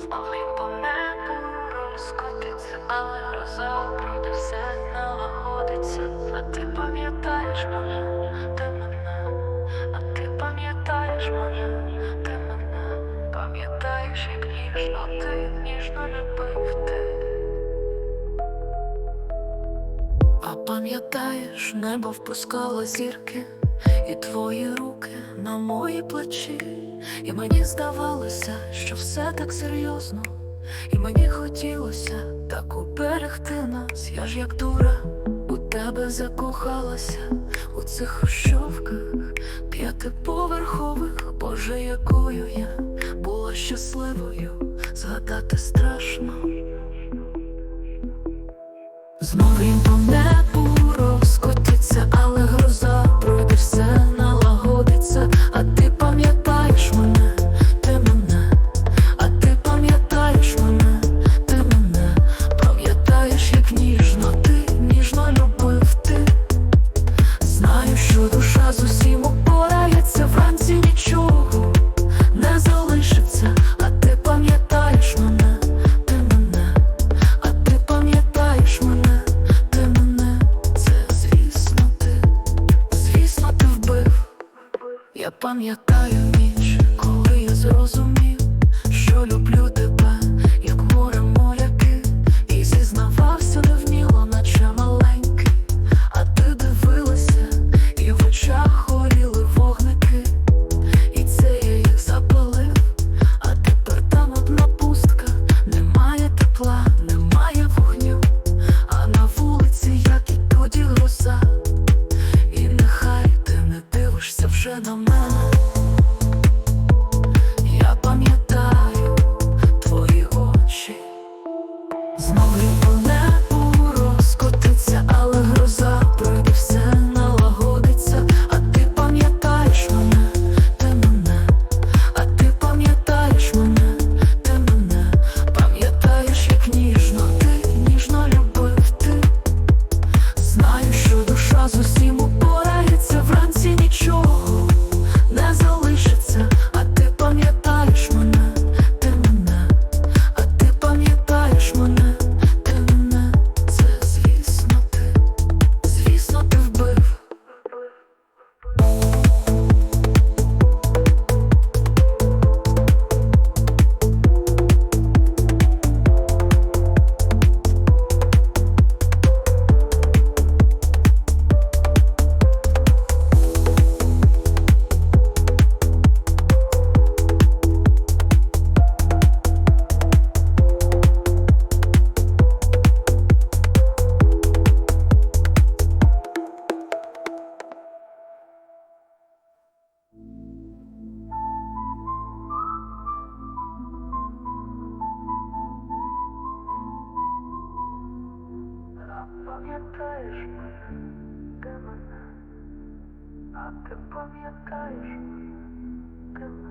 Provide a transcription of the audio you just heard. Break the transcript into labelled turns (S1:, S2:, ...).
S1: Знову по небу розкотиться, але гроза пройде все налагодиться. А ти пам'ятаєш мене, ти мене, а ти пам'ятаєш мене, ти мене, пам'ятаєш, як ніжно ти ніжно любив ти. А пам'ятаєш, небо впускало зірки, і твої руки на мої плечі, і мені здавалося, що все так серйозно, і мені хотілося так уберегти нас. Я ж як дура у тебе закохалася у цих хрущовках п'ятиповерхових, Боже, якою я була щасливою, згадати страшно. Пам'ятаю ніч, коли я зрозумів, що люблю тебе, mama. Пам'ятаєш мене, де мене, а ти пам'ятаєш мене, де мене.